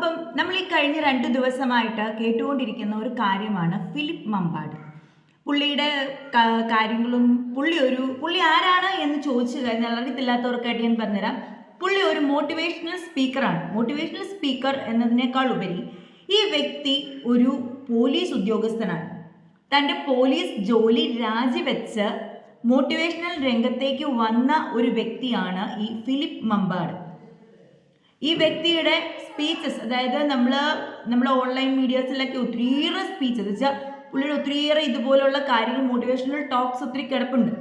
അപ്പം നമ്മൾ ഈ കഴിഞ്ഞ രണ്ട് ദിവസമായിട്ട് കേട്ടുകൊണ്ടിരിക്കുന്ന ഒരു കാര്യമാണ് ഫിലിപ്പ് മമ്പാട്. പുള്ളിയുടെ കാര്യങ്ങളും പുള്ളി ഒരു പുള്ളി ആരാണ് എന്ന് ചോദിച്ചു കഴിഞ്ഞാൽ അറിയത്തില്ലാത്തവർക്കായിട്ട് ഞാൻ പറഞ്ഞുതരാം. പുള്ളി ഒരു മോട്ടിവേഷണൽ സ്പീക്കറാണ് മോട്ടിവേഷണൽ സ്പീക്കർ എന്നതിനേക്കാൾ ഉപരി ഈ വ്യക്തി ഒരു പോലീസ് ഉദ്യോഗസ്ഥനാണ്. തന്റെ പോലീസ് ജോലി രാജിവെച്ച് മോട്ടിവേഷണൽ രംഗത്തേക്ക് വന്ന ഒരു വ്യക്തിയാണ് ഈ ഫിലിപ്പ് മമ്പാട്. ഈ വ്യക്തിയുടെ സ്പീച്ചസ് അതായത് നമ്മൾ നമ്മൾ ഓൺലൈൻ മീഡിയാസിലൊക്കെ ഒത്തിരിയേറെ സ്പീച്ചസ് വെച്ചാൽ പുള്ളിയുടെ ഒത്തിരിയേറെ ഇതുപോലുള്ള കാര്യങ്ങൾ മോട്ടിവേഷണൽ ടോക്സ് ഒത്തിരി കിടപ്പുണ്ട്.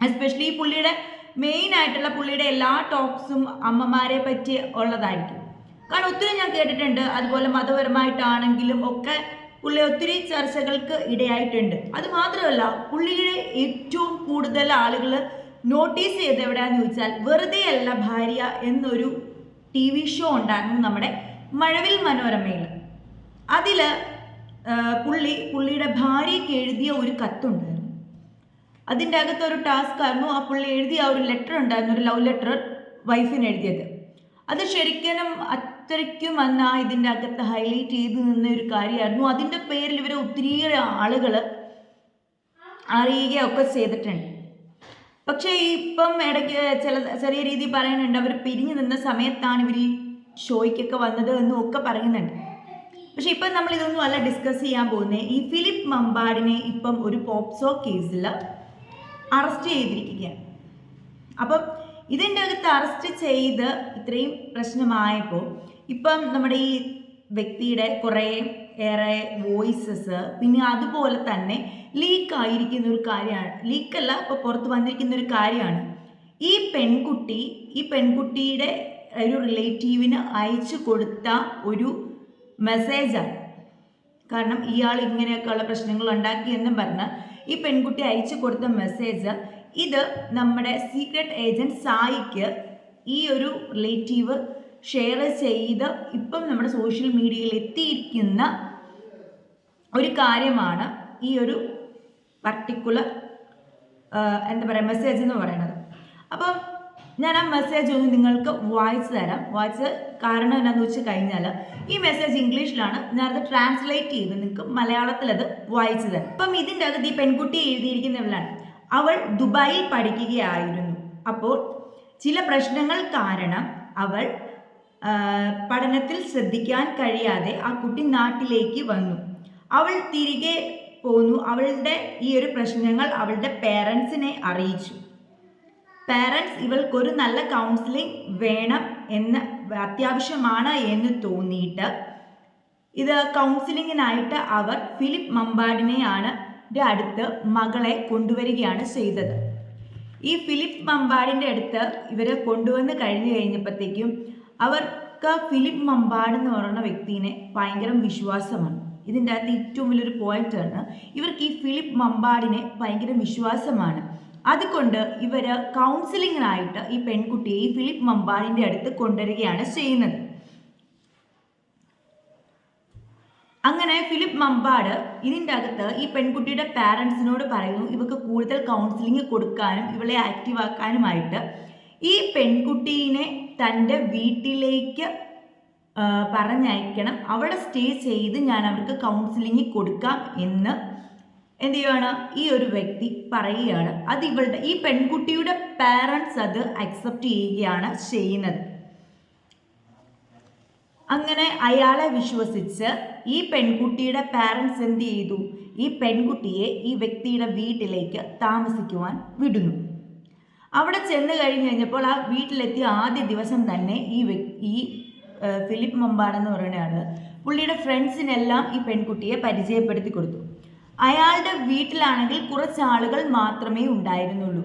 എസ്പെഷ്യലി ഈ പുള്ളിയുടെ മെയിൻ ആയിട്ടുള്ള പുള്ളിയുടെ എല്ലാ ടോക്സും അമ്മമാരെ പറ്റി ഉള്ളതായിരിക്കും. കാരണം ഒത്തിരി ഞാൻ കേട്ടിട്ടുണ്ട്. അതുപോലെ മതപരമായിട്ടാണെങ്കിലും ഒക്കെ പുള്ളി ഒത്തിരി ചർച്ചകൾക്ക് ഇടയായിട്ടുണ്ട്. അത് മാത്രമല്ല പുള്ളിയുടെ ഏറ്റവും കൂടുതൽ ആളുകൾ നോട്ടീസ് ചെയ്ത് എവിടെയാന്ന് ചോദിച്ചാൽ വെറുതെ അല്ല ഭാര്യ എന്നൊരു ടി വി ഷോ ഉണ്ടായിരുന്നു നമ്മുടെ മഴവിൽ മനോരമയിൽ. അതിൽ പുള്ളി പുള്ളിയുടെ ഭാര്യയ്ക്ക് എഴുതിയ ഒരു കത്തുണ്ടായിരുന്നു. അതിന്റെ അകത്ത് ഒരു ടാസ്ക് ആയിരുന്നു ആ പുള്ളി എഴുതിയ ഒരു ലെറ്റർ ഉണ്ടായിരുന്നു ഒരു ലവ് ലെറ്റർ വൈഫിന് എഴുതിയത്. അത് ശരിക്കും അത്രയ്ക്കും അന്ന് ആ ഇതിന്റെ അകത്ത് ഹൈലൈറ്റ് ചെയ്ത് നിന്ന ഒരു കാര്യമായിരുന്നു. അതിന്റെ പേരിൽ ഇവരെ ഒത്തിരിയേറെ ആളുകൾ അറിയുകയൊക്കെ ചെയ്തിട്ടുണ്ട്. പക്ഷേ ഇപ്പം ഇടയ്ക്ക് ചില ചെറിയ രീതിയിൽ പറയുന്നുണ്ട്. അവർ പിരിഞ്ഞു നിന്ന സമയത്താണ് ഇവർ ഈ ഷോയ്ക്കൊക്കെ വന്നത് എന്നും ഒക്കെ പറയുന്നുണ്ട്. പക്ഷേ ഇപ്പം നമ്മൾ ഇതൊന്നും അല്ല ഡിസ്കസ് ചെയ്യാൻ പോകുന്നത് ഈ ഫിലിപ്പ് മമ്പാടിനെ ഇപ്പം ഒരു പോപ്സോ കേസിൽ അറസ്റ്റ് ചെയ്തിരിക്കുകയാണ്. അപ്പം ഇതിന്റെ അകത്ത് അറസ്റ്റ് ചെയ്ത് ഇത്രയും പ്രശ്നമായപ്പോൾ ഇപ്പം നമ്മുടെ ഈ വ്യക്തിയുടെ കുറേ ഏറെ വോയിസസ് പിന്നെ അതുപോലെ തന്നെ ലീക്ക് ആയിരിക്കുന്ന ഒരു കാര്യമാണ് ലീക്കല്ല ഇപ്പോൾ പുറത്ത് വന്നിരിക്കുന്ന ഒരു കാര്യമാണ്. ഈ പെൺകുട്ടി ഈ പെൺകുട്ടിയുടെ ഒരു റിലേറ്റീവിന് അയച്ചു കൊടുത്ത ഒരു മെസ്സേജാണ് കാരണം ഇയാൾ ഇങ്ങനെയൊക്കെയുള്ള പ്രശ്നങ്ങൾ ഉണ്ടാക്കി എന്നും പറഞ്ഞ് ഈ പെൺകുട്ടി അയച്ചു കൊടുത്ത മെസ്സേജ് ഇത് നമ്മുടെ സീക്രട്ട് ഏജന്റ് സായിക്ക് ഈ ഒരു റിലേറ്റീവ് ഷെയർ ചെയ്ത് ഇപ്പം നമ്മുടെ സോഷ്യൽ മീഡിയയിൽ എത്തിയിരിക്കുന്ന ഒരു കാര്യമാണ് ഈ ഒരു പർട്ടിക്കുലർ എന്താ പറയുക മെസ്സേജ് എന്ന് പറയുന്നത്. അപ്പം ഞാൻ ആ മെസ്സേജ് ഒന്ന് നിങ്ങൾക്ക് വായിച്ചു തരാം. വായിച്ച് കാരണം എന്താണെന്ന് വെച്ച് കഴിഞ്ഞാൽ ഈ മെസ്സേജ് ഇംഗ്ലീഷിലാണ്. ഞാൻ അത് ട്രാൻസ്ലേറ്റ് ചെയ്ത് നിങ്ങൾക്ക് മലയാളത്തിൽ അത് വായിച്ചു തരാം. അപ്പം ഇതിന്റെ അകത്ത് ഈ പെൺകുട്ടി എഴുതിയിരിക്കുന്നവളാണ്. അവൾ ദുബായിൽ പഠിക്കുകയായിരുന്നു. അപ്പോൾ ചില പ്രശ്നങ്ങൾ കാരണം അവൾ പഠനത്തിൽ ശ്രദ്ധിക്കാൻ കഴിയാതെ ആ കുട്ടി നാട്ടിലേക്ക് വന്നു. അവൾ തിരികെ പോന്നു. അവളുടെ ഈ ഒരു പ്രശ്നങ്ങൾ അവളുടെ പേരൻസിനെ അറിയിച്ചു. പാരൻസ് ഇവൾക്കൊരു നല്ല കൗൺസിലിംഗ് വേണം എന്ന് അത്യാവശ്യമാണ് എന്ന് തോന്നിയിട്ട് ഇത് കൗൺസിലിങ്ങിനായിട്ട് അവർ ഫിലിപ്പ് മമ്പാടിനെയാണ് അടുത്ത് മകളെ കൊണ്ടുവരികയാണ് ചെയ്തത്. ഈ ഫിലിപ്പ് മമ്പാടിന്റെ അടുത്ത് ഇവരെ കൊണ്ടുവന്ന് കഴിഞ്ഞു കഴിഞ്ഞപ്പോഴത്തേക്കും അവർക്ക് ഫിലിപ്പ് മമ്പാട് എന്ന് പറയുന്ന വ്യക്തിനെ ഭയങ്കര വിശ്വാസമാണ്. ഇതിന്റെ അകത്ത് ഏറ്റവും വലിയൊരു പോയിന്റാണ് ഇവർക്ക് ഈ ഫിലിപ്പ് മമ്പാടിനെ ഭയങ്കര വിശ്വാസമാണ്. അതുകൊണ്ട് ഇവർ കൗൺസിലിങ്ങിനായിട്ട് ഈ പെൺകുട്ടിയെ ഈ ഫിലിപ്പ് മമ്പാടിന്റെ അടുത്ത് കൊണ്ടുവരികയാണ് ചെയ്യുന്നത്. അങ്ങനെ ഫിലിപ്പ് മമ്പാട് ഇതിന്റെ അകത്ത് ഈ പെൺകുട്ടിയുടെ പാരൻസിനോട് പറയുന്നു ഇവക്ക് കൂടുതൽ കൗൺസിലിംഗ് കൊടുക്കാനും ഇവളെ ആക്റ്റീവാക്കാനുമായിട്ട് ഈ പെൺകുട്ടീനെ തന്റെ വീട്ടിലേക്ക് പറഞ്ഞയക്കണം. അവിടെ സ്റ്റേ ചെയ്ത് ഞാൻ അവർക്ക് കൗൺസിലിംഗ് കൊടുക്കാം എന്ന് എന്ത് ചെയ്യുകയാണ് ഈ ഒരു വ്യക്തി പറയുകയാണ്. അത് ഇവളുടെ ഈ പെൺകുട്ടിയുടെ പാരൻസ് അത് അക്സെപ്റ്റ് ചെയ്യുകയാണ് ചെയ്യുന്നത്. അങ്ങനെ അയാളെ വിശ്വസിച്ച് ഈ പെൺകുട്ടിയുടെ പാരൻസ് എന്ത് ചെയ്തു? ഈ പെൺകുട്ടിയെ ഈ വ്യക്തിയുടെ വീട്ടിലേക്ക് താമസിക്കുവാൻ വിടുന്നു. അവിടെ ചെന്ന് കഴിഞ്ഞ് കഴിഞ്ഞപ്പോൾ ആ വീട്ടിലെത്തിയ ആദ്യ ദിവസം തന്നെ ഈ വ്യക്തി ഈ ഫിലിപ്പ് മമ്പാട് എന്ന് പറയുന്ന ആൾ പുള്ളിയുടെ ഫ്രണ്ട്സിനെല്ലാം ഈ പെൺകുട്ടിയെ പരിചയപ്പെടുത്തി കൊടുത്തു. അയാളുടെ വീട്ടിലാണെങ്കിൽ കുറച്ച് ആളുകൾ മാത്രമേ ഉണ്ടായിരുന്നുള്ളൂ.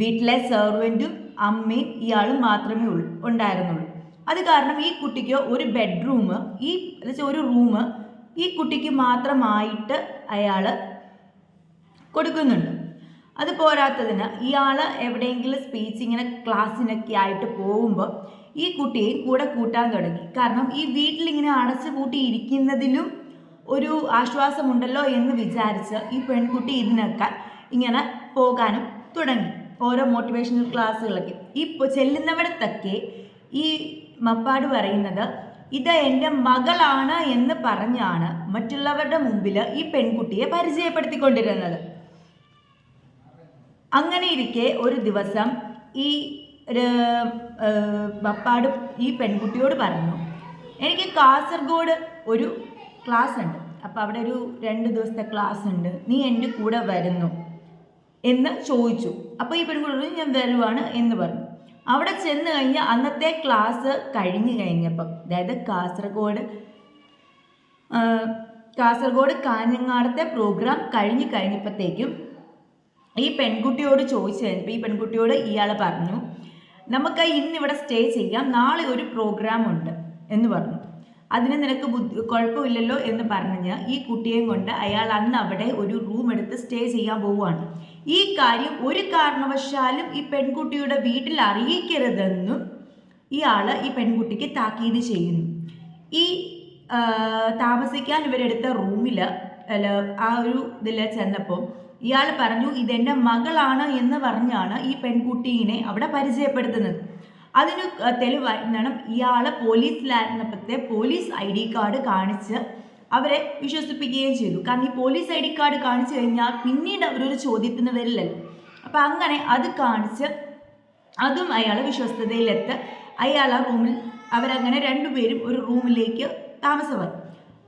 വീട്ടിലെ സെർവന്റും അമ്മയും ഇയാളും മാത്രമേ ഉണ്ടായിരുന്നുള്ളൂ. അത് കാരണം ഈ കുട്ടിക്ക് ഒരു ബെഡ്റൂം ഈ എന്നുവെച്ചാൽ ഒരു റൂം ഈ കുട്ടിക്ക് മാത്രമായിട്ട് അയാൾ കൊടുക്കുന്നുണ്ട്. അത് പോരാത്തതിന് ഇയാൾ എവിടെയെങ്കിലും സ്പീച്ച് ഇങ്ങനെ ക്ലാസ്സിനൊക്കെ ആയിട്ട് പോകുമ്പോൾ ഈ കുട്ടിയെ കൂടെ കൂട്ടാൻ തുടങ്ങി. കാരണം ഈ വീട്ടിലിങ്ങനെ അടച്ചു കൂട്ടിയിരിക്കുന്നതിലും ഒരു ആശ്വാസമുണ്ടല്ലോ എന്ന് വിചാരിച്ച് ഈ പെൺകുട്ടി ഇതിനൊക്കെ ഇങ്ങനെ പോകാനും തുടങ്ങി. ഓരോ മോട്ടിവേഷണൽ ക്ലാസ്സുകളൊക്കെ ഈ ചെല്ലുന്നവിടത്തൊക്കെ ഈ മപ്പാട് പറയുന്നത് ഇത് എന്റെ മകളാണ് എന്ന് പറഞ്ഞാണ് മറ്റുള്ളവരുടെ മുമ്പിൽ ഈ പെൺകുട്ടിയെ പരിചയപ്പെടുത്തിക്കൊണ്ടിരുന്നത്. അങ്ങനെ ഇരിക്കെ ഒരു ദിവസം ഈ ഒരു പപ്പാട് ഈ പെൺകുട്ടിയോട് പറഞ്ഞു. എനിക്ക് കാസർഗോഡ് ഒരു ക്ലാസ് ഉണ്ട് അപ്പോൾ അവിടെ ഒരു രണ്ട് ദിവസത്തെ ക്ലാസ് ഉണ്ട് നീ എന്റെ കൂടെ വരുന്നു എന്ന് ചോദിച്ചു. അപ്പോൾ ഈ പെൺകുട്ടി ഞാൻ വരുവാണ് എന്ന് പറഞ്ഞു. അവിടെ ചെന്ന് കഴിഞ്ഞ് അന്നത്തെ ക്ലാസ് കഴിഞ്ഞ് കഴിഞ്ഞപ്പം അതായത് കാസർഗോഡ് കാസർഗോഡ് കാഞ്ഞങ്ങാടത്തെ പ്രോഗ്രാം കഴിഞ്ഞ് കഴിഞ്ഞപ്പോഴത്തേക്കും ഈ പെൺകുട്ടിയോട് ചോദിച്ചു കഴിഞ്ഞപ്പോൾ ഈ പെൺകുട്ടിയോട് ഇയാൾ പറഞ്ഞു നമുക്ക് ഇന്നിവിടെ സ്റ്റേ ചെയ്യാം. നാളെ ഒരു പ്രോഗ്രാം ഉണ്ട് എന്ന് പറഞ്ഞു. അതിന് നിനക്ക് ബുദ്ധി കുഴപ്പമില്ലല്ലോ എന്ന് പറഞ്ഞ് ഈ കുട്ടിയെയും കൊണ്ട് അയാൾ അന്ന് അവിടെ ഒരു റൂം എടുത്ത് സ്റ്റേ ചെയ്യാൻ പോവുകയാണ്. ഈ കാര്യം ഒരു കാരണവശാലും ഈ പെൺകുട്ടിയുടെ വീട്ടിൽ അറിയിക്കരുതെന്നും ഇയാൾ ഈ പെൺകുട്ടിക്ക് താക്കീത് ചെയ്യുന്നു. ഈ താമസിക്കാൻ ഇവരെടുത്ത റൂമിൽ ആ ഒരു ഇതിൽ ചെന്നപ്പോൾ ഇയാൾ പറഞ്ഞു ഇതെന്റെ മകളാണ് എന്ന് പറഞ്ഞാണ് ഈ പെൺകുട്ടീനെ അവിടെ പരിചയപ്പെടുത്തുന്നത്. അതിന് തെളിവായി എന്താണ് ഇയാൾ പോലീസിലായിരുന്നപ്പോഴത്തെ പോലീസ് ഐ ഡി കാർഡ് കാണിച്ച് അവരെ വിശ്വസിപ്പിക്കുകയും ചെയ്തു. കാരണം ഈ പോലീസ് ഐ ഡി കാർഡ് കാണിച്ചു കഴിഞ്ഞാൽ പിന്നീട് അവരൊരു ചോദ്യത്തിന് വരില്ലല്ലോ. അപ്പം അങ്ങനെ അത് കാണിച്ച് അതും അയാൾ വിശ്വസ്തതയിലെത്ത് അയാൾ ആ റൂമിൽ അവരങ്ങനെ രണ്ടുപേരും ഒരു റൂമിലേക്ക് താമസമായി.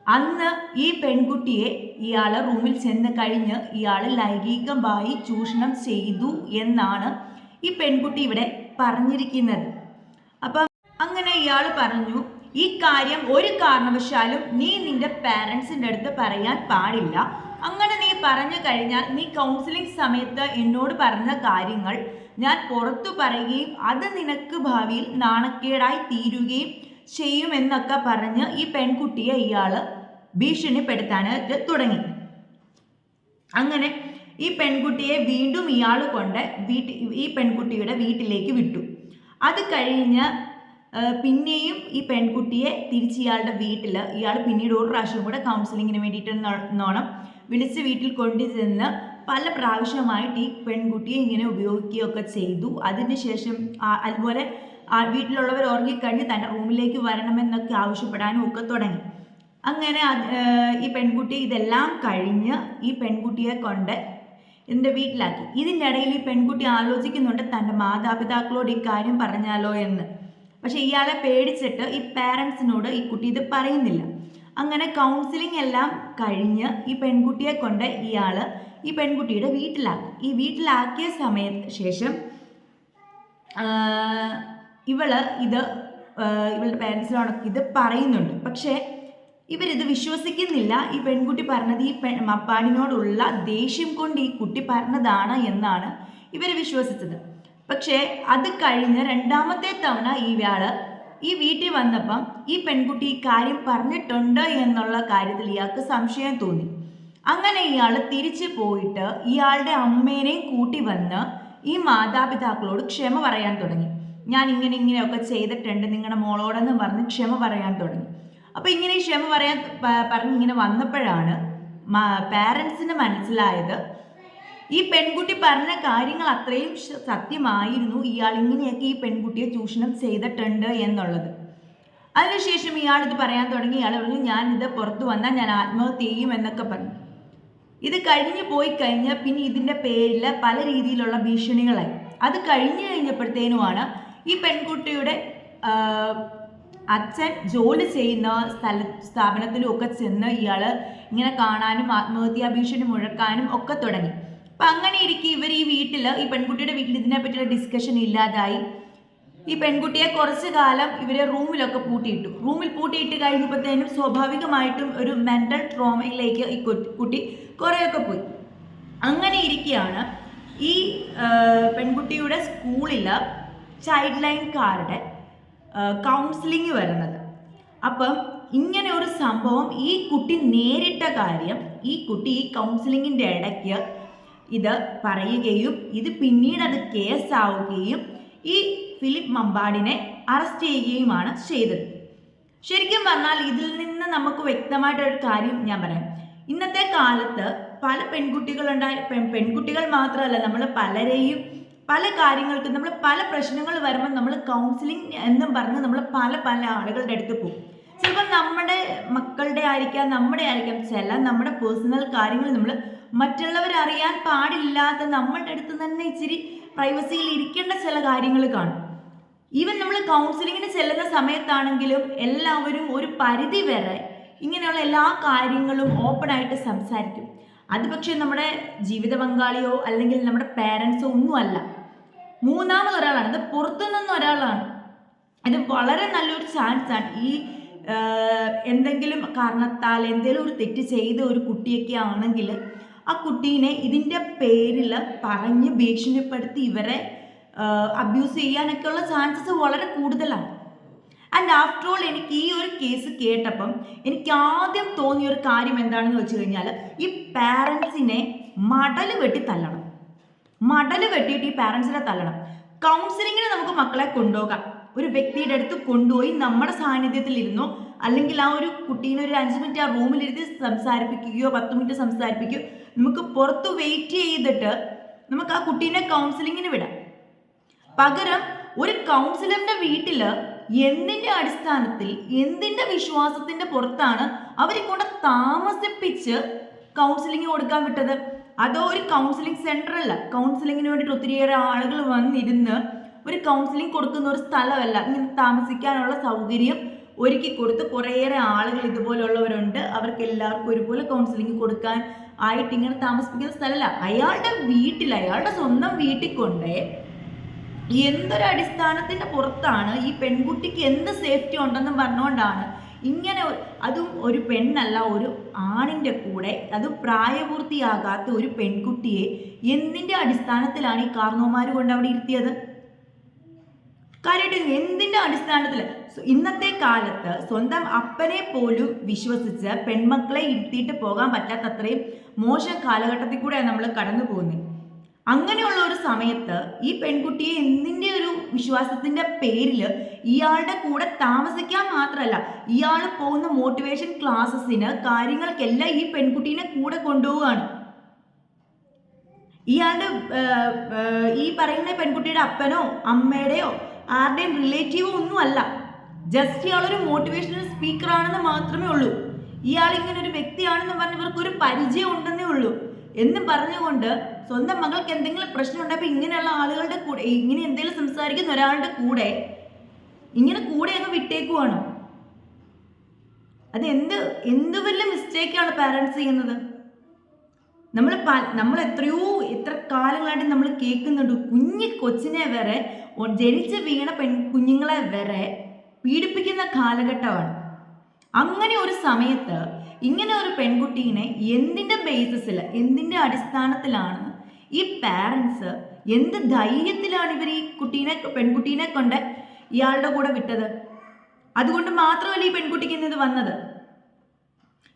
അന്ന് ഈ പെൺകുട്ടിയെ ഇയാൾ റൂമിൽ ചെന്ന് കഴിഞ്ഞ് ഇയാൾ ലൈംഗികമായി ചൂഷണം ചെയ്തു എന്നാണ് ഈ പെൺകുട്ടി ഇവിടെ പറഞ്ഞിരിക്കുന്നത്. അപ്പം അങ്ങനെ ഇയാൾ പറഞ്ഞു ഈ കാര്യം ഒരു കാരണവശാലും നീ നിന്റെ പാരൻസിന്റെ അടുത്ത് പറയാൻ പാടില്ല. അങ്ങനെ നീ പറഞ്ഞു കഴിഞ്ഞാൽ നീ കൗൺസിലിംഗ് സമയത്ത് എന്നോട് പറഞ്ഞ കാര്യങ്ങൾ ഞാൻ പുറത്തു പറയുകയും അത് നിനക്ക് ഭാവിയിൽ നാണക്കേടായി തീരുകയും ചെയ്യുമെന്നൊക്കെ പറഞ്ഞ് ഈ പെൺകുട്ടിയെ ഇയാൾ ഭീഷണിപ്പെടുത്താനായിട്ട് തുടങ്ങി. അങ്ങനെ ഈ പെൺകുട്ടിയെ വീണ്ടും ഇയാൾ കൊണ്ട് വീട്ടിൽ ഈ പെൺകുട്ടിയുടെ വീട്ടിലേക്ക് വിട്ടു. അത് കഴിഞ്ഞ് പിന്നെയും ഈ പെൺകുട്ടിയെ തിരിച്ച് ഇയാളുടെ വീട്ടിൽ ഇയാൾ പിന്നീട് ഒരു പ്രാവശ്യം കൂടെ കൗൺസിലിങ്ങിന് വേണ്ടിയിട്ട് നോണം വിളിച്ച് വീട്ടിൽ കൊണ്ടുചെന്ന് പല പ്രാവശ്യമായിട്ട് ഈ പെൺകുട്ടിയെ ഇങ്ങനെ ഉപയോഗിക്കുകയൊക്കെ ചെയ്തു. അതിനുശേഷം ശേഷം അതുപോലെ വീട്ടിലുള്ളവർ ഉറങ്ങിക്കഴിഞ്ഞ് തന്റെ റൂമിലേക്ക് വരണമെന്നൊക്കെ ആവശ്യപ്പെടാനും ഒക്കെ തുടങ്ങി. അങ്ങനെ ഈ പെൺകുട്ടി ഇതെല്ലാം കഴിഞ്ഞ് ഈ പെൺകുട്ടിയെ കൊണ്ട് എന്റെ വീട്ടിലാക്കി. ഇതിന്റെ ഇടയിൽ ഈ പെൺകുട്ടി ആലോചിക്കുന്നുണ്ട് തന്റെ മാതാപിതാക്കളോട് ഇക്കാര്യം കാര്യം പറഞ്ഞാലോ എന്ന്. പക്ഷേ ഇയാളെ പേടിച്ചിട്ട് ഈ പാരൻസിനോട് ഈ കുട്ടി ഇത് പറയുന്നില്ല. അങ്ങനെ കൗൺസിലിംഗ് എല്ലാം കഴിഞ്ഞ് ഈ പെൺകുട്ടിയെ കൊണ്ട് ഇയാൾ ഈ പെൺകുട്ടിയുടെ വീട്ടിലാക്കി. ഈ വീട്ടിലാക്കിയ സമയത്ത് ശേഷം ഇവൾ ഇത് ഇവളുടെ പേരൻസിനോട് ഇത് പറയുന്നുണ്ട്. പക്ഷേ ഇവരിത് വിശ്വസിക്കുന്നില്ല. ഈ പെൺകുട്ടി പറഞ്ഞത് ഈ പെ മപ്പാടിനോടുള്ള ദേഷ്യം കൊണ്ട് ഈ കുട്ടി പറഞ്ഞതാണ് എന്നാണ് ഇവർ വിശ്വസിച്ചത്. പക്ഷേ അത് കഴിഞ്ഞ് രണ്ടാമത്തെ തവണ ഇയാൾ ഈ വീട്ടിൽ വന്നപ്പം ഈ പെൺകുട്ടി ഈ കാര്യം പറഞ്ഞിട്ടുണ്ട് എന്നുള്ള കാര്യത്തിൽ ഇയാൾക്ക് സംശയം തോന്നി. അങ്ങനെ ഇയാൾ തിരിച്ചു പോയിട്ട് ഇയാളുടെ അമ്മേനെയും കൂട്ടി വന്ന് ഈ മാതാപിതാക്കളോട് ക്ഷമ പറയാൻ തുടങ്ങി. ഞാൻ ഇങ്ങനെ ഇങ്ങനെയൊക്കെ ചെയ്തിട്ടുണ്ട് നിങ്ങളുടെ മോളോടെന്ന് പറഞ്ഞ് ക്ഷമ പറയാൻ തുടങ്ങി. അപ്പോൾ ഇങ്ങനെ ക്ഷമ പറയാൻ പറഞ്ഞ് ഇങ്ങനെ വന്നപ്പോഴാണ് പാരൻസിന് മനസ്സിലായത് ഈ പെൺകുട്ടി പറഞ്ഞ കാര്യങ്ങൾ അത്രയും സത്യമായിരുന്നു ഇയാൾ ഇങ്ങനെയൊക്കെ ഈ പെൺകുട്ടിയെ ചൂഷണം ചെയ്തിട്ടുണ്ട് എന്നുള്ളത്. അതിനുശേഷം ഇയാൾ ഇത് പറയാൻ തുടങ്ങി ഇയാൾ പറഞ്ഞു ഞാൻ ഇത് പുറത്തു വന്നാൽ ഞാൻ ആത്മഹത്യ ചെയ്യും എന്നൊക്കെ പറഞ്ഞു. ഇത് കഴിഞ്ഞു പോയി കഴിഞ്ഞാൽ പിന്നെ ഇതിന്റെ പേരിൽ പല രീതിയിലുള്ള ഭീഷണികളായി. അത് കഴിഞ്ഞു കഴിഞ്ഞപ്പോഴത്തേനുമാണ് ഈ പെൺകുട്ടിയുടെ അച്ഛൻ ജോലി ചെയ്യുന്ന സ്ഥല സ്ഥാപനത്തിലും ഒക്കെ ചെന്ന് ഇയാൾ ഇങ്ങനെ കാണാനും ആത്മഹത്യാ ഭീഷണി മുഴക്കാനും ഒക്കെ തുടങ്ങി. അപ്പം അങ്ങനെ ഇരിക്കെ ഇവർ ഈ വീട്ടിൽ ഈ പെൺകുട്ടിയുടെ വീട്ടിൽ ഇതിനെ പറ്റിയുള്ള ഡിസ്കഷൻ ഇല്ലാതായി. ഈ പെൺകുട്ടിയെ കുറച്ച് കാലം ഇവരെ റൂമിലൊക്കെ പൂട്ടിയിട്ടു. റൂമിൽ പൂട്ടിയിട്ട് കഴിഞ്ഞപ്പോഴത്തേനും സ്വാഭാവികമായിട്ടും ഒരു മെന്റൽ ട്രോമയിലേക്ക് ഈ കുട്ടി കുറേയൊക്കെ പോയി. അങ്ങനെ ഇരിക്കുകയാണ് ഈ പെൺകുട്ടിയുടെ സ്കൂളിൽ ചൈൽഡ് ലൈൻകാരുടെ കൗൺസിലിംഗ് വരുന്നത്. അപ്പം ഇങ്ങനെ ഒരു സംഭവം ഈ കുട്ടി നേരിട്ട കാര്യം ഈ കുട്ടി ഈ കൗൺസിലിങ്ങിന്റെ ഇടയ്ക്ക് ഇത് പറയുകയും ഇത് പിന്നീട് അത് കേസാവുകയും ഈ ഫിലിപ്പ് മമ്പാടിനെ അറസ്റ്റ് ചെയ്യുകയുമാണ് ചെയ്തത്. ശരിക്കും പറഞ്ഞാൽ ഇതിൽ നിന്ന് നമുക്ക് വ്യക്തമായിട്ടൊരു കാര്യം ഞാൻ പറയാം. ഇന്നത്തെ കാലത്ത് പല പെൺകുട്ടികളുണ്ടായ പെൺ പെൺകുട്ടികൾ മാത്രമല്ല നമ്മൾ പലരെയും പല കാര്യങ്ങൾക്കും നമ്മൾ പല പ്രശ്നങ്ങൾ വരുമ്പോൾ നമ്മൾ കൗൺസിലിംഗ് എന്നും പറഞ്ഞ് നമ്മൾ പല പല ആളുകളുടെ അടുത്ത് പോകും. ചിലപ്പോൾ നമ്മുടെ മക്കളുടെ ആയിരിക്കാം നമ്മുടെ ആയിരിക്കാം ചില നമ്മുടെ പേഴ്സണൽ കാര്യങ്ങൾ നമ്മൾ മറ്റുള്ളവരറിയാൻ പാടില്ലാത്ത നമ്മളുടെ അടുത്ത് തന്നെ ഇച്ചിരി പ്രൈവസിയിൽ ഇരിക്കേണ്ട ചില കാര്യങ്ങൾ കാണും. ഈവൻ നമ്മൾ കൗൺസിലിങ്ങിന് ചെല്ലുന്ന സമയത്താണെങ്കിലും എല്ലാവരും ഒരു പരിധി വരെ ഇങ്ങനെയുള്ള എല്ലാ കാര്യങ്ങളും ഓപ്പൺ ആയിട്ട് സംസാരിക്കും. അത് പക്ഷേ നമ്മുടെ ജീവിത പങ്കാളിയോ അല്ലെങ്കിൽ നമ്മുടെ പേരൻസോ ഒന്നുമല്ല. മൂന്നാമത് ഒരാളാണ്. ഇത് പുറത്തു നിന്ന് ഒരാളാണ്. ഇത് വളരെ നല്ലൊരു ചാൻസ് ആണ്. ഈ എന്തെങ്കിലും കാരണത്താൽ എന്തെങ്കിലും ഒരു തെറ്റ് ചെയ്ത ഒരു കുട്ടിയൊക്കെ ആണെങ്കിൽ ആ കുട്ടീനെ ഇതിന്റെ പേരിൽ പറഞ്ഞ് ഭീഷണിപ്പെടുത്തി ഇവരെ അബ്യൂസ് ചെയ്യാനൊക്കെയുള്ള ചാൻസസ് വളരെ കൂടുതലാണ്. ആൻഡ് ആഫ്റ്റർ ഓൾ എനിക്ക് ഈ ഒരു കേസ് കേട്ടപ്പം എനിക്ക് ആദ്യം തോന്നിയ ഒരു കാര്യം എന്താണെന്ന് വെച്ച് കഴിഞ്ഞാൽ ഈ പാരൻസിനെ മടൽ വെട്ടി തല്ലണം. മടൽ കെട്ടിയിട്ട് ഈ പാരൻസിനെ തള്ളണം കൗൺസിലിങ്ങിന് നമുക്ക് മക്കളെ കൊണ്ടുപോകാം. ഒരു വ്യക്തിയുടെ അടുത്ത് കൊണ്ടുപോയി നമ്മുടെ സാന്നിധ്യത്തിൽ ഇരുന്നോ അല്ലെങ്കിൽ ആ ഒരു കുട്ടീനെ ഒരു അഞ്ച് മിനിറ്റ് ആ റൂമിലിരുത്തി സംസാരിപ്പിക്കുകയോ പത്ത് മിനിറ്റ് സംസാരിപ്പിക്കുകയോ നമുക്ക് പുറത്ത് വെയിറ്റ് ചെയ്തിട്ട് നമുക്ക് ആ കുട്ടീനെ കൗൺസിലിങ്ങിന് വിടാം. പകരം ഒരു കൗൺസിലറിന്റെ വീട്ടിൽ എന്തിന്റെ അടിസ്ഥാനത്തിൽ എന്തിന്റെ വിശ്വാസത്തിന്റെ പുറത്താണ് അവരെ കൊണ്ട് താമസിപ്പിച്ച് കൗൺസിലിംഗ് കൊടുക്കാൻ വിട്ടത്? അതോ ഒരു കൗൺസിലിംഗ് സെന്റർ അല്ല കൗൺസിലിങ്ങിന് വേണ്ടിയിട്ട് ഒത്തിരിയേറെ ആളുകൾ വന്നിരുന്ന് ഒരു കൗൺസിലിംഗ് കൊടുക്കുന്ന ഒരു സ്ഥലമല്ല. ഇങ്ങനെ താമസിക്കാനുള്ള സൗകര്യം ഒരുക്കി കൊടുത്ത് കുറേയേറെ ആളുകൾ ഇതുപോലുള്ളവരുണ്ട്. അവർക്ക് എല്ലാവർക്കും ഒരുപോലെ കൗൺസിലിംഗ് കൊടുക്കാൻ ആയിട്ട് ഇങ്ങനെ താമസിപ്പിക്കുന്ന സ്ഥലമല്ല. അയാളുടെ വീട്ടിൽ അയാളുടെ സ്വന്തം വീട്ടിൽ കൊണ്ടേ എന്തൊരു അടിസ്ഥാനത്തിന്റെ പുറത്താണ് ഈ പെൺകുട്ടിക്ക് എന്ത് സേഫ്റ്റി ഉണ്ടെന്നും പറഞ്ഞുകൊണ്ടാണ് ഇങ്ങനെ അതും ഒരു പെണ്ണല്ല ഒരു ആണിന്റെ കൂടെ. അത് പ്രായപൂർത്തിയാകാത്ത ഒരു പെൺകുട്ടിയെ എന്തിന്റെ അടിസ്ഥാനത്തിലാണ് ഈ കാർന്നോമാർ കൊണ്ട് അവിടെ ഇരുത്തിയത്? കാര്യമായിട്ട് എന്തിന്റെ അടിസ്ഥാനത്തിൽ ഇന്നത്തെ കാലത്ത് സ്വന്തം അപ്പനെ പോലും വിശ്വസിച്ച് പെൺമക്കളെ ഇരുത്തിയിട്ട് പോകാൻ പറ്റാത്തത്രയും മോശം കാലഘട്ടത്തിൽ കൂടെയാണ് നമ്മൾ കടന്നു പോകുന്നത് അങ്ങനെയുള്ള ഒരു സമയത്ത് ഈ പെൺകുട്ടിയെ എന്തിന്റെ ഒരു വിശ്വാസത്തിന്റെ പേരിൽ ഇയാളുടെ കൂടെ താമസിക്കാൻ മാത്രമല്ല ഇയാൾ പോകുന്ന മോട്ടിവേഷൻ ക്ലാസ്സസിന് കാര്യങ്ങൾക്കെല്ലാം ഈ പെൺകുട്ടീനെ കൂടെ കൊണ്ടുപോവുകയാണ്. ഇയാളുടെ ഈ പറയുന്ന പെൺകുട്ടിയുടെ അപ്പനോ അമ്മയുടെയോ ആരുടെയും റിലേറ്റീവോ ഒന്നുമല്ല. ജസ്റ്റ് ഇയാളൊരു മോട്ടിവേഷണൽ സ്പീക്കറാണെന്ന് മാത്രമേ ഉള്ളൂ. ഇയാൾ ഇങ്ങനെ ഒരു വ്യക്തിയാണെന്ന് പറഞ്ഞ് ഇവർക്ക് ഒരു പരിചയം ഉണ്ടെന്നേ ഉള്ളൂ. എന്ന് പറഞ്ഞുകൊണ്ട് സ്വന്തം മകൾക്ക് എന്തെങ്കിലും പ്രശ്നം ഉണ്ടായപ്പോൾ ഇങ്ങനെയുള്ള ആളുകളുടെ കൂടെ ഇങ്ങനെ എന്തെങ്കിലും സംസാരിക്കുന്ന ഒരാളുടെ കൂടെ ഇങ്ങനെ കൂടെ അങ്ങ് വിട്ടേക്കുവാണ്. അത് എന്ത് എന്ത് വലിയ മിസ്റ്റേക്കാണ് പാരൻസ് ചെയ്യുന്നത്? നമ്മൾ നമ്മൾ എത്രയോ എത്ര കാലങ്ങളായിട്ട് നമ്മൾ കേൾക്കുന്നുണ്ട്. കുഞ്ഞി കൊച്ചിനെ വരെ ജനിച്ച് വീണ പെൺ കുഞ്ഞുങ്ങളെ വരെ പീഡിപ്പിക്കുന്ന കാലഘട്ടമാണ്. അങ്ങനെ ഒരു സമയത്ത് ഇങ്ങനെ ഒരു പെൺകുട്ടീനെ എന്തിന്റെ ബേസിസിൽ എന്തിന്റെ അടിസ്ഥാനത്തിലാണ് ഈ പാരൻസ് എന്ത് ധൈര്യത്തിലാണ് ഇവർ ഈ കുട്ടീനെ പെൺകുട്ടീനെ കൊണ്ട് ഇയാളുടെ കൂടെ വിട്ടത്? അതുകൊണ്ട് മാത്രമല്ല ഈ പെൺകുട്ടിക്ക് ഇന്ന് ഇത് വന്നത്?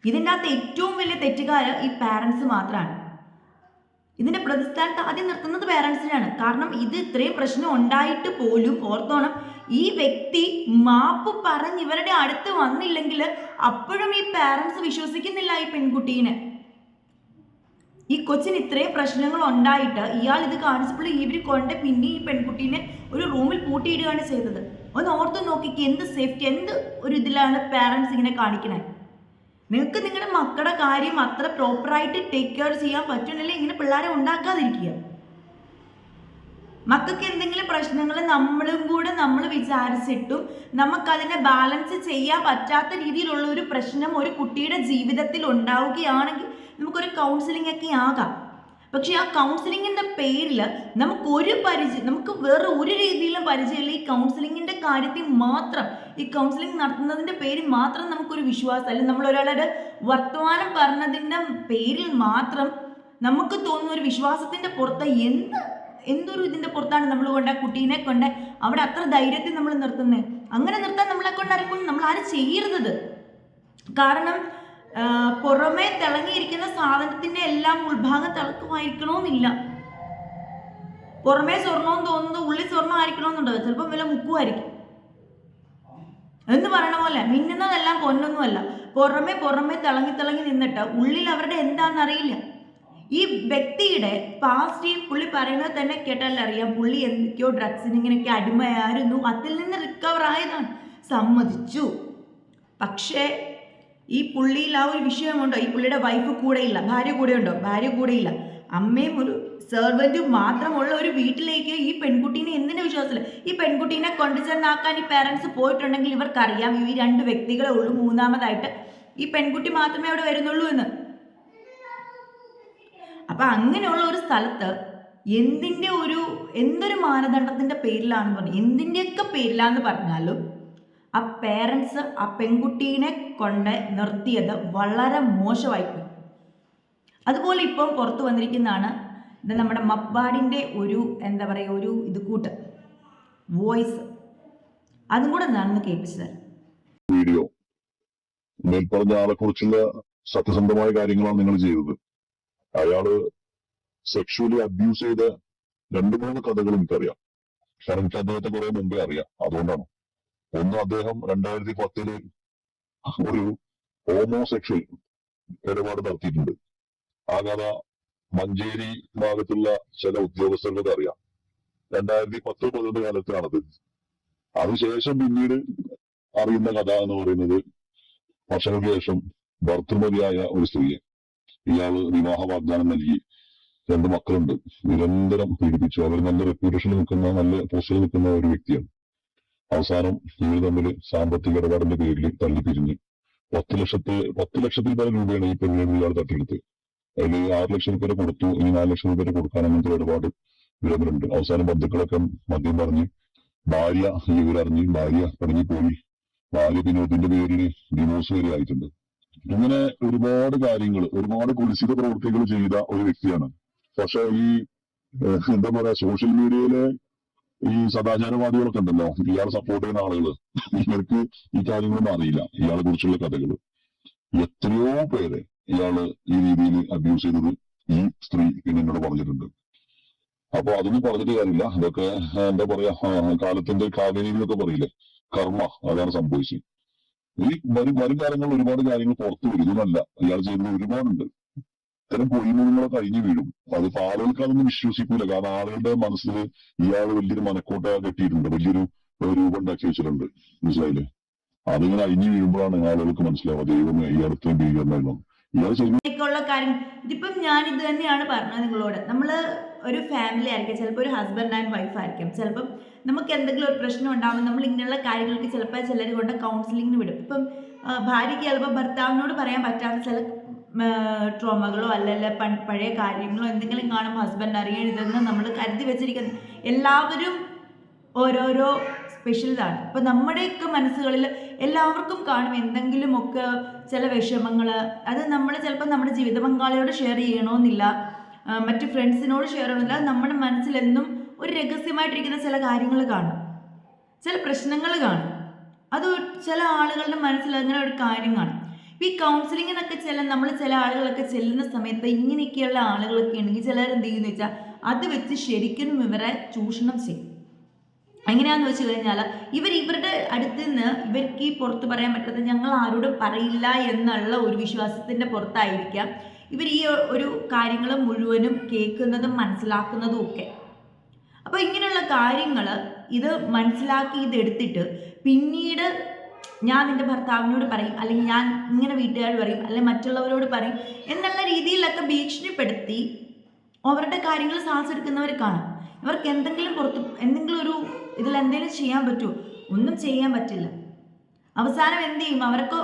ഇതിന്റെ അകത്ത് ഏറ്റവും വലിയ തെറ്റുകാര് ഈ പാരൻസ് മാത്രമാണ് ഇതിന്റെ പ്രതിസ്ഥാനത്ത് ആദ്യം നിർത്തുന്നത് പേരൻസിനാണ് കാരണം ഇത് ഇത്രയും പ്രശ്നം ഉണ്ടായിട്ട് പോലും ഓർത്തോണം ഈ വ്യക്തി മാപ്പ് പറഞ്ഞ് ഇവരുടെ അടുത്ത് വന്നില്ലെങ്കിൽ അപ്പോഴും ഈ പേരൻസ് വിശ്വസിക്കുന്നില്ല ഈ പെൺകുട്ടീനെ. ഈ കൊച്ചിന് ഇത്രയും പ്രശ്നങ്ങൾ ഉണ്ടായിട്ട് ഇയാൾ ഇത് കാണിച്ചപ്പോൾ ഇവർ കൊണ്ട് പിന്നെ ഈ പെൺകുട്ടീനെ ഒരു റൂമിൽ പൂട്ടിയിടുകയാണ് ചെയ്തത്. ഒന്ന് ഓർത്ത് നോക്കിക്ക് എന്ത് സേഫ്റ്റി എന്ത് ഒരു ഇതിലാണ് പാരൻസ് ഇങ്ങനെ കാണിക്കണേ? നിങ്ങൾക്ക് നിങ്ങളുടെ മക്കളുടെ കാര്യം അത്ര പ്രോപ്പറായിട്ട് ടേക്ക് കെയർ ചെയ്യാൻ പറ്റുന്നില്ല ഇങ്ങനെ പിള്ളേരെ ഉണ്ടാക്കാതിരിക്കുക. മക്കൾക്ക് എന്തെങ്കിലും പ്രശ്നങ്ങൾ നമ്മളും കൂടെ നമ്മൾ വിചാരിച്ചിട്ടും നമുക്കതിനെ ബാലൻസ് ചെയ്യാൻ പറ്റാത്ത രീതിയിലുള്ള ഒരു പ്രശ്നം ഒരു കുട്ടിയുടെ ജീവിതത്തിൽ ഉണ്ടാവുകയാണെങ്കിൽ നമുക്കൊരു കൗൺസിലിംഗ് ഒക്കെ ആകാം. പക്ഷേ ആ കൗൺസിലിങ്ങിന്റെ പേരിൽ നമുക്ക് ഒരു പരിചയം നമുക്ക് വേറെ ഒരു രീതിയിലും പരിചയമില്ല. ഈ കൗൺസിലിങ്ങിന്റെ കാര്യത്തിൽ മാത്രം ഈ കൗൺസിലിംഗ് നടത്തുന്നതിന്റെ പേരിൽ മാത്രം നമുക്കൊരു വിശ്വാസം അല്ലെങ്കിൽ നമ്മൾ ഒരാളുടെ വർത്തമാനം പറഞ്ഞതിന്റെ പേരിൽ മാത്രം നമുക്ക് തോന്നുന്ന ഒരു വിശ്വാസത്തിന്റെ പുറത്ത് എന്ത് എന്തൊരു ഇതിന്റെ പുറത്താണ് നമ്മൾ കൊണ്ട് ആ കുട്ടീനെ കൊണ്ട് അവിടെ അത്ര ധൈര്യത്തിൽ നമ്മൾ നിർത്തുന്നത് അങ്ങനെ നിർത്താൻ നമ്മളെ കൊണ്ട് ആരെക്കൊണ്ട് നമ്മൾ ആരും ചെയ്യരുത് കാരണം പുറമേ തിളങ്ങിയിരിക്കുന്ന സാധനത്തിന്റെ എല്ലാം ഉൾഭാഗം തിളക്കമായിരിക്കണമെന്നില്ല പുറമേ സ്വർണം തോന്നുന്നത് ഉള്ളിൽ സ്വർണം ആയിരിക്കണമെന്നുണ്ടോ ചിലപ്പോൾ വില മുക്കുമായിരിക്കും എന്ന് പറയണ പോലെ മിന്നുന്നതെല്ലാം പൊന്നൊന്നുമല്ല. പുറമെ പുറമെ തിളങ്ങി തിളങ്ങി നിന്നിട്ട് ഉള്ളിൽ അവരുടെ എന്താണെന്നറിയില്ല. ഈ വ്യക്തിയുടെ പാസ്റ്റ് പുള്ളി പറയുന്നത് തന്നെ കേട്ടാൽ അറിയാം. പുള്ളി എന്തൊക്കെയോ ഡ്രഗ്സിന് ഇങ്ങനെയൊക്കെ അടിമയായിരുന്നു. അതിൽ നിന്ന് റിക്കവർ ആയതാണ്. സമ്മതിച്ചു. പക്ഷേ ഈ പുള്ളിയിൽ ആ ഒരു വിഷയമുണ്ടോ? ഈ പുള്ളിയുടെ വൈഫ് കൂടെയില്ല ഭാര്യ കൂടെ ഉണ്ടോ ഭാര്യ കൂടെയില്ല. അമ്മയും ഒരു സെർവന്റും മാത്രമുള്ള ഒരു വീട്ടിലേക്ക് ഈ പെൺകുട്ടീനെ എന്തിനു വിശ്വാസമില്ല ഈ പെൺകുട്ടീനെ കൊണ്ടു ചെന്നാക്കാൻ ഈ പേരൻസ് പോയിട്ടുണ്ടെങ്കിൽ ഇവർക്കറിയാം ഈ രണ്ട് വ്യക്തികളെ ഉള്ളൂ മൂന്നാമതായിട്ട് ഈ പെൺകുട്ടി മാത്രമേ അവിടെ വരുന്നുള്ളൂ എന്ന്. അപ്പൊ അങ്ങനെയുള്ള ഒരു സ്ഥലത്ത് എന്തിന്റെ ഒരു എന്തൊരു മാനദണ്ഡത്തിന്റെ പേരിലാണെന്ന് പറഞ്ഞു എന്തിന്റെയൊക്കെ പേരിലാന്ന് പറഞ്ഞാലും ആ പേരൻസ് ആ പെൺകുട്ടീനെ കൊണ്ട് നിർത്തിയത് വളരെ മോശമായിപ്പോയി. അതുപോലെ ഇപ്പം പുറത്തു വന്നിരിക്കുന്നതാണ് ഇത് നമ്മുടെ മപ്പാടിന്റെ ഒരു എന്താ പറയുക ഒരു ഇത് കൂട്ട് വോയിസ് അതും കൂടെ നടന്ന് കേൾപ്പിച്ചത്. വീഡിയോ. മേൽപ്പറഞ്ഞ ആളെ കുറിച്ചുള്ള സത്യസന്ധമായ കാര്യങ്ങളാണ് നിങ്ങൾ ചെയ്തത്. അയാൾ സെക്ഷുവലി അബ്യൂസ് ചെയ്ത രണ്ടു മൂന്ന് കഥകൾ എനിക്കറിയാം. കാരണം എനിക്ക് അദ്ദേഹത്തെ കുറെ മുമ്പേ അറിയാം. അതുകൊണ്ടാണ്. ഒന്ന് അദ്ദേഹം രണ്ടായിരത്തി പത്തിൽ ഒരു ഹോമോസെക്ഷൽ ഇടപാട് നടത്തിയിട്ടുണ്ട്. ആ കഥ മഞ്ചേരി ഭാഗത്തുള്ള ചില ഉദ്യോഗസ്ഥർക്ക് അറിയാം. രണ്ടായിരത്തി പത്ത് പതിനൊന്ന് കാലത്താണത്. അതിനുശേഷം പിന്നീട് അറിയുന്ന കഥ എന്ന് പറയുന്നത് വർഷങ്ങൾക്ക് ശേഷം ഭർത്തൃമതിയായ ഒരു സ്ത്രീയെ ഇയാൾ വിവാഹ വാഗ്ദാനം നൽകി. രണ്ട് മക്കളുണ്ട്. നിരന്തരം പീഡിപ്പിച്ചു. അവർ നല്ല റെപ്യൂട്ടേഷൻ നിൽക്കുന്ന നല്ല പോസ്റ്റിൽ നിൽക്കുന്ന ഒരു വ്യക്തിയാണ്. അവസാനം ഇവർ തമ്മിൽ സാമ്പത്തിക ഇടപാടിന്റെ പേരിൽ തള്ളിപ്പിരിഞ്ഞ്. പത്ത് ലക്ഷത്തെ പത്ത് ലക്ഷത്തിൽ പല രൂപയാണ് ഈ പെണ്ണിന് ഇയാൾ തട്ടിയെടുത്ത്. അതിൽ ആറ് ലക്ഷം രൂപ കൊടുത്തു. ഇനി നാല് ലക്ഷം രൂപ കൊടുക്കാൻ അങ്ങനത്തെ ഒരുപാട് ഇവരുണ്ട് അവസാനം ബന്ധുക്കളൊക്കെ മദ്യം പറഞ്ഞ് ഭാര്യ ഈ ഇവരറിഞ്ഞ് ഭാര്യ പിണങ്ങിപ്പോയി ഭാര്യ ഇതിന്റെ പേരിൽ ഡിവോഴ്സ് വരെ ആയിട്ടുണ്ട്. ഇങ്ങനെ ഒരുപാട് കാര്യങ്ങൾ ഒരുപാട് കുലിസിത പ്രവൃത്തികൾ ചെയ്ത ഒരു വ്യക്തിയാണ്. പക്ഷെ ഈ എന്താ പറയാ സോഷ്യൽ മീഡിയയിലെ ഈ സദാചാരവാദികളൊക്കെ ഉണ്ടല്ലോ. ഇയാളെ സപ്പോർട്ട് ചെയ്യുന്ന ആളുകൾ ഇവർക്ക് ഈ കാര്യങ്ങളൊന്നും അറിയില്ല. ഇയാളെ കുറിച്ചുള്ള കഥകൾ എത്രയോ പേരെ ഇയാൾ ഈ രീതിയിൽ അബ്യൂസ് ചെയ്തത് ഈ സ്ത്രീ പിന്നെ എന്നോട് പറഞ്ഞിട്ടുണ്ട്. അപ്പൊ അതൊന്നും പറഞ്ഞിട്ട് കാര്യമില്ല. അതൊക്കെ എന്താ പറയാ കാലത്തിന്റെ കാവേരി എന്നൊക്കെ പറയില്ലേ? കർമ്മ അതാണ് സംഭവിച്ചത്. ഈ വരും വരും കാലങ്ങളിൽ ഒരുപാട് കാര്യങ്ങൾ പുറത്തു വരും. ഇതൊന്നല്ല. ഇയാൾ ചെയ്യുന്നത് ഒരുപാടുണ്ട്. ഇത്തരം പൊയ്മുഖങ്ങളെ കഴിഞ്ഞു വീഴും. അത് ആളുകൾക്ക് അതൊന്നും വിശ്വസിക്കൂല. കാരണം ആളുകളുടെ മനസ്സിൽ ഇയാൾ വലിയൊരു മനക്കോട്ട കെട്ടിയിട്ടുണ്ട്. വലിയൊരു രൂപം ഉണ്ടാക്കി വെച്ചിട്ടുണ്ട്. മനസ്സിലായില്ലേ? അതിങ്ങനെ അഴിഞ്ഞു വീഴുമ്പോഴാണ് ആളുകൾക്ക് മനസ്സിലാവുക ദൈവമേ ഈ അടുത്ത ഭീകരനായിരുന്നു കാര്യം. ഇതിപ്പം ഞാൻ ഇത് തന്നെയാണ് പറഞ്ഞത് നിങ്ങളോട്. നമ്മൾ ഒരു ഫാമിലി ആയിരിക്കും. ചിലപ്പോൾ ഒരു ഹസ്ബൻഡ് ആൻഡ് വൈഫ് ആയിരിക്കും. ചിലപ്പം നമുക്ക് എന്തെങ്കിലും ഒരു പ്രശ്നം ഉണ്ടാകുമ്പോൾ നമ്മൾ ഇങ്ങനെയുള്ള കാര്യങ്ങൾക്ക് ചിലപ്പോൾ ചിലർ കൊണ്ട് കൗൺസിലിംഗിന് വിടും. ഇപ്പം ഭാര്യയ്ക്ക് ചിലപ്പോൾ ഭർത്താവിനോട് പറയാൻ പറ്റാത്ത ചില ട്രോമകളോ അല്ലല്ല പഴയ കാര്യങ്ങളോ എന്തെങ്കിലും കാണും ഹസ്ബൻഡ് അറിയരുതെന്ന് നമ്മൾ കരുതി വെച്ചിരിക്കുന്നത്. എല്ലാവരും ഓരോരോ സ്പെഷ്യൽ ഇതാണ്. ഇപ്പം നമ്മുടെയൊക്കെ മനസ്സുകളിൽ എല്ലാവർക്കും കാണും എന്തെങ്കിലുമൊക്കെ ചില വിഷമങ്ങൾ അത് നമ്മൾ ചിലപ്പോൾ നമ്മുടെ ജീവിത പങ്കാളിയോട് ഷെയർ ചെയ്യണമെന്നില്ല മറ്റ് ഫ്രണ്ട്സിനോട് ഷെയർ ചെയ്യണമെന്നില്ല നമ്മുടെ മനസ്സിലെന്നും ഒരു രഹസ്യമായിട്ടിരിക്കുന്ന ചില കാര്യങ്ങൾ കാണും. ചില പ്രശ്നങ്ങൾ കാണും. അത് ചില ആളുകളുടെ മനസ്സിൽ അങ്ങനെ ഒരു കാര്യം കാണും. ഈ കൗൺസിലിങ്ങിനൊക്കെ ചില നമ്മൾ ചില ആളുകളൊക്കെ ചെല്ലുന്ന സമയത്ത് ഇങ്ങനെയൊക്കെയുള്ള ആളുകളൊക്കെ ഉണ്ടെങ്കിൽ ചിലർ എന്ത് ചെയ്യുന്നു വെച്ചാൽ അത് വെച്ച് ശരിക്കും ഇവരെ ചൂഷണം ചെയ്യും. എങ്ങനെയാന്ന് വെച്ച് കഴിഞ്ഞാൽ ഇവർ ഇവരുടെ അടുത്ത് നിന്ന് ഇവർക്ക് ഈ പുറത്ത് പറയാൻ പറ്റാത്ത ഞങ്ങൾ ആരോടും പറയില്ല എന്നുള്ള ഒരു വിശ്വാസത്തിന്റെ പുറത്തായിരിക്കാം ഇവർ ഈ ഒരു കാര്യങ്ങൾ മുഴുവനും കേൾക്കുന്നതും മനസ്സിലാക്കുന്നതും ഒക്കെ. അപ്പോൾ ഇങ്ങനെയുള്ള കാര്യങ്ങൾ ഇത് മനസ്സിലാക്കി ഇതെടുത്തിട്ട് പിന്നീട് ഞാൻ നിന്റെ ഭർത്താവിനോട് പറയും അല്ലെങ്കിൽ ഞാൻ ഇങ്ങനെ വീട്ടുകാരോട് പറയും അല്ലെങ്കിൽ മറ്റുള്ളവരോട് പറയും എന്നുള്ള രീതിയിലൊക്കെ ഭീഷണിപ്പെടുത്തി അവരുടെ കാര്യങ്ങൾ സാധിച്ചെടുക്കുന്നവർ കാണാം. ഇവർക്ക് എന്തെങ്കിലും പുറത്ത് എന്തെങ്കിലും ഒരു ഇതിൽ എന്തെങ്കിലും ചെയ്യാൻ പറ്റുമോ? ഒന്നും ചെയ്യാൻ പറ്റില്ല. അവസാനം എന്ത് ചെയ്യും? അവർക്ക്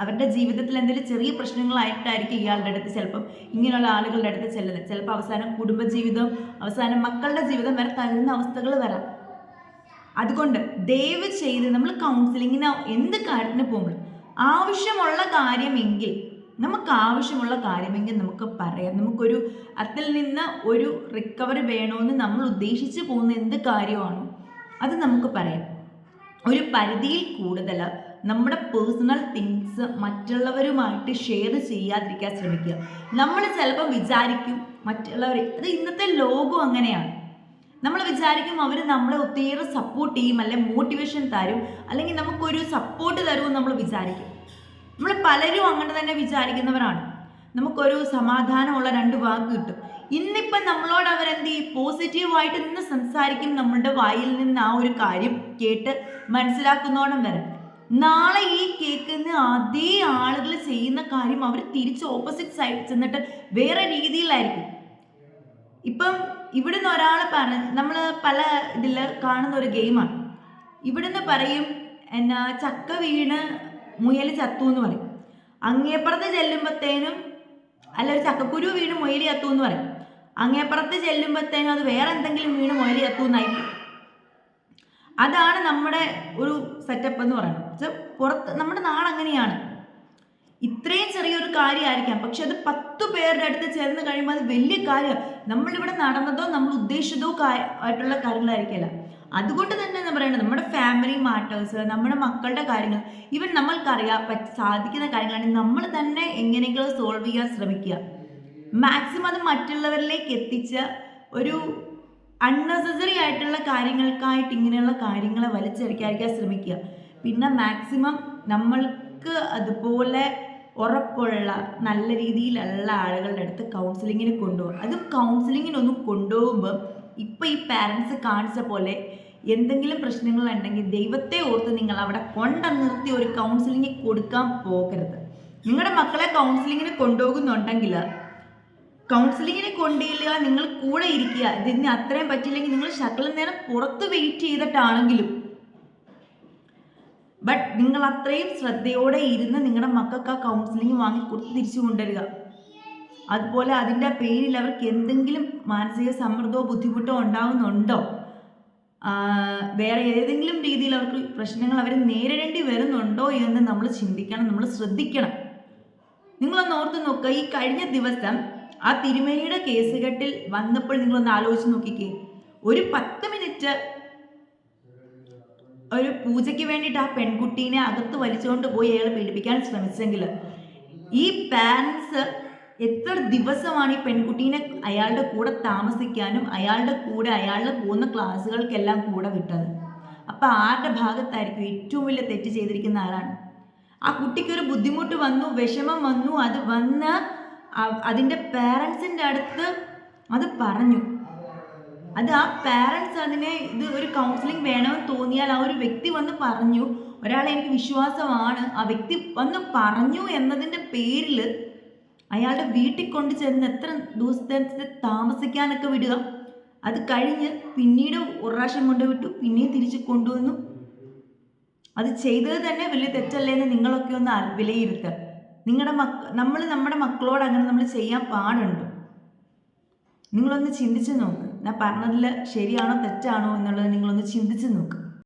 അവരുടെ ജീവിതത്തിൽ എന്തെങ്കിലും ചെറിയ പ്രശ്നങ്ങളായിട്ടായിരിക്കും ഇയാളുടെ അടുത്ത് ചിലപ്പം ഇങ്ങനെയുള്ള ആളുകളുടെ അടുത്ത് ചെല്ലുന്നത്. ചിലപ്പോൾ അവസാനം കുടുംബജീവിതം അവസാനം മക്കളുടെ ജീവിതം വരെ തകരുന്ന അവസ്ഥകൾ വരാം. അതുകൊണ്ട് ദയവ് ചെയ്ത് നമ്മൾ കൗൺസിലിങ്ങിന് എന്ത് കാര്യത്തിന് പോകുമ്പോൾ ആവശ്യമുള്ള കാര്യമെങ്കിൽ നമുക്ക് ആവശ്യമുള്ള കാര്യമെങ്കിൽ നമുക്ക് പറയാം. നമുക്കൊരു അതിൽ നിന്ന് ഒരു റിക്കവറി വേണമെന്ന് നമ്മൾ ഉദ്ദേശിച്ച് പോകുന്ന എന്ത് കാര്യമാണോ അത് നമുക്ക് പറയാം. ഒരു പരിധിയിൽ കൂടുതൽ നമ്മുടെ പേഴ്സണൽ തിങ്സ് മറ്റുള്ളവരുമായിട്ട് ഷെയർ ചെയ്യാതിരിക്കാൻ ശ്രമിക്കുക. നമ്മൾ ചിലപ്പോൾ വിചാരിക്കും മറ്റുള്ളവർ അത് ഇന്നത്തെ ലോകം അങ്ങനെയാണ്. നമ്മൾ വിചാരിക്കും അവർ നമ്മളെ ഒത്തിരി സപ്പോർട്ട് ചെയ്യും അല്ലെങ്കിൽ മോട്ടിവേഷൻ തരും അല്ലെങ്കിൽ നമുക്കൊരു സപ്പോർട്ട് തരുമെന്ന് നമ്മൾ വിചാരിക്കും. നമ്മൾ പലരും അങ്ങനെ തന്നെ വിചാരിക്കുന്നവരാണ്. നമുക്കൊരു സമാധാനമുള്ള രണ്ട് വാക്ക് കിട്ടും. ഇന്നിപ്പം നമ്മളോട് അവരെന്ത് ചെയ്യും? പോസിറ്റീവായിട്ട് നിന്ന് സംസാരിക്കും നമ്മളുടെ വായിൽ നിന്ന് ആ ഒരു കാര്യം കേട്ട് മനസ്സിലാക്കുന്നോണം വരെ. നാളെ ഈ കേൾക്കുന്ന അതേ ആളുകൾ ചെയ്യുന്ന കാര്യം അവർ തിരിച്ച് ഓപ്പോസിറ്റ് സൈഡ് ചെന്നിട്ട് വേറെ രീതിയിലായിരിക്കും. ഇപ്പം ഇവിടുന്ന് ഒരാൾ പറഞ്ഞ നമ്മൾ പല ഇതിൽ കാണുന്ന ഒരു ഗെയിമാണ്. ഇവിടുന്ന് പറയും എന്നാ ചക്ക വീണ് മുയൽ ചത്തു എന്ന് പറയും. അങ്ങേപ്പുറത്ത് ചെല്ലുമ്പോഴത്തേനും അല്ല ഒരു ചക്കക്കുരു വീണ് മുയൽ ചത്തു എന്ന് പറയും. അങ്ങേപ്പുറത്ത് ചെല്ലുമ്പോഴത്തേനും അത് വേറെ എന്തെങ്കിലും വീണ് മുയൽ ചത്തു എന്നായിരിക്കും അതാണ് നമ്മുടെ ഒരു സെറ്റപ്പ് എന്ന് പറയുന്നത്. പുറത്ത് നമ്മുടെ നാട് അങ്ങനെയാണ്. ഇത്രയും ചെറിയൊരു കാര്യമായിരിക്കാം. പക്ഷെ അത് പത്ത് പേരുടെ അടുത്ത് ചേർന്ന് കഴിയുമ്പോൾ അത് വലിയ കാര്യം നമ്മളിവിടെ നടന്നതോ നമ്മൾ ഉദ്ദേശിച്ചതോ ആയിട്ടുള്ള കാര്യങ്ങളായിരിക്കില്ല. അതുകൊണ്ട് തന്നെ എന്താ പറയുന്നത് നമ്മുടെ ഫാമിലി മാറ്റേഴ്സ് നമ്മുടെ മക്കളുടെ കാര്യങ്ങൾ ഇവൻ നമ്മൾക്കറിയാൻ പറ്റ സാധിക്കുന്ന കാര്യങ്ങളാണെങ്കിൽ നമ്മൾ തന്നെ എങ്ങനെയെങ്കിലും സോൾവ് ചെയ്യാൻ ശ്രമിക്കുക. മാക്സിമം അത് മറ്റുള്ളവരിലേക്ക് എത്തിച്ച് ഒരു അൺനെസസറി ആയിട്ടുള്ള കാര്യങ്ങൾക്കായിട്ട് ഇങ്ങനെയുള്ള കാര്യങ്ങളെ വലിച്ചെറിക്കാതിരിക്കാൻ ശ്രമിക്കുക. പിന്നെ മാക്സിമം നമ്മൾക്ക് അതുപോലെ ഉറപ്പുള്ള നല്ല രീതിയിലുള്ള ആളുകളുടെ അടുത്ത് കൗൺസിലിങ്ങിന് കൊണ്ടുപോകും. അതും കൗൺസിലിങ്ങിനൊന്നും കൊണ്ടുപോകുമ്പം ഇപ്പം ഈ പാരൻസ് കാണിച്ച പോലെ എന്തെങ്കിലും പ്രശ്നങ്ങളുണ്ടെങ്കിൽ ദൈവത്തെ ഓർത്ത് നിങ്ങൾ അവിടെ കൊണ്ട നിർത്തി ഒരു കൗൺസിലിംഗ് കൊടുക്കാൻ പോകരുത്. നിങ്ങളുടെ മക്കളെ കൗൺസിലിങ്ങിന് കൊണ്ടുപോകുന്നുണ്ടെങ്കിൽ കൗൺസിലിങ്ങിനെ കൊണ്ടില്ല നിങ്ങൾ കൂടെ ഇരിക്കുക. ഇതിന് അത്രയും പറ്റില്ലെങ്കിൽ നിങ്ങൾ ശകലം നേരം പുറത്ത് വെയിറ്റ് ചെയ്തിട്ടാണെങ്കിലും ബട്ട് നിങ്ങൾ അത്രയും ശ്രദ്ധയോടെ ഇരുന്ന് നിങ്ങളുടെ മക്കൾക്ക് ആ കൗൺസിലിംഗ് വാങ്ങി കൊടുത്ത് തിരിച്ചു കൊണ്ടുവരിക. അതുപോലെ അതിന്റെ പേരിൽ അവർക്ക് എന്തെങ്കിലും മാനസിക സമ്മർദ്ദമോ ബുദ്ധിമുട്ടോ ഉണ്ടാകുന്നുണ്ടോ വേറെ ഏതെങ്കിലും രീതിയിൽ അവർക്ക് പ്രശ്നങ്ങൾ അവർ നേരിടേണ്ടി വരുന്നുണ്ടോ എന്ന് നമ്മൾ ചിന്തിക്കണം നമ്മൾ ശ്രദ്ധിക്കണം. നിങ്ങളൊന്ന് ഓർത്ത് നോക്കുക ഈ കഴിഞ്ഞ ദിവസം ആ തിരുമേനിയുടെ കേസുകെട്ടിൽ വന്നപ്പോൾ നിങ്ങളൊന്ന് ആലോചിച്ച് നോക്കിക്കേ. ഒരു പത്ത് മിനിറ്റ് ഒരു പൂജയ്ക്ക് വേണ്ടിയിട്ട് ആ പെൺകുട്ടീനെ അകത്ത് വലിച്ചുകൊണ്ട് പോയി അയാൾ പീഡിപ്പിക്കാൻ ശ്രമിച്ചെങ്കിൽ ഈ പാരൻസ് എത്ര ദിവസമാണ് ഈ പെൺകുട്ടീനെ അയാളുടെ കൂടെ താമസിക്കാനും അയാളുടെ കൂടെ അയാളുടെ പോകുന്ന ക്ലാസ്സുകൾക്കെല്ലാം കൂടെ വിട്ടത്. അപ്പം ആരുടെ ഭാഗത്തായിരിക്കും ഏറ്റവും വലിയ തെറ്റ് ചെയ്തിരിക്കുന്ന ആരാണ്? ആ കുട്ടിക്കൊരു ബുദ്ധിമുട്ട് വന്നു വിഷമം വന്നു അത് വന്ന് അതിന്റെ പേരൻസിന്റെ അടുത്ത് അത് പറഞ്ഞു. അത് ആ പാരൻസ് അതിനെ ഇത് ഒരു കൗൺസിലിംഗ് വേണമെന്ന് തോന്നിയാൽ ആ ഒരു വ്യക്തി വന്ന് പറഞ്ഞു ഒരാളെ എനിക്ക് വിശ്വാസമാണ് ആ വ്യക്തി വന്ന് പറഞ്ഞു എന്നതിന്റെ പേരിൽ അയാളുടെ വീട്ടിൽ കൊണ്ട് ചെന്ന് എത്ര ദിവസത്തെ താമസിക്കാനൊക്കെ വിടുക. അത് കഴിഞ്ഞ് പിന്നീട് ഒരു പ്രാവശ്യം കൊണ്ടുവിട്ടു പിന്നെയും തിരിച്ച് കൊണ്ടുവന്നു. അത് ചെയ്തത് തന്നെ വലിയ തെറ്റല്ലേ എന്ന് നിങ്ങളൊക്കെ ഒന്ന് വിലയിരുത്തുക. നിങ്ങളുടെ മക്ക നമ്മൾ നമ്മുടെ മക്കളോട് അങ്ങനെ നമ്മൾ ചെയ്യാൻ പാടുണ്ട്. നിങ്ങളൊന്ന് ചിന്തിച്ച് നോക്ക്. ഞാൻ പറഞ്ഞതിൽ ശരിയാണോ തെറ്റാണോ എന്നുള്ളത് നിങ്ങളൊന്ന് ചിന്തിച്ച് നോക്ക്.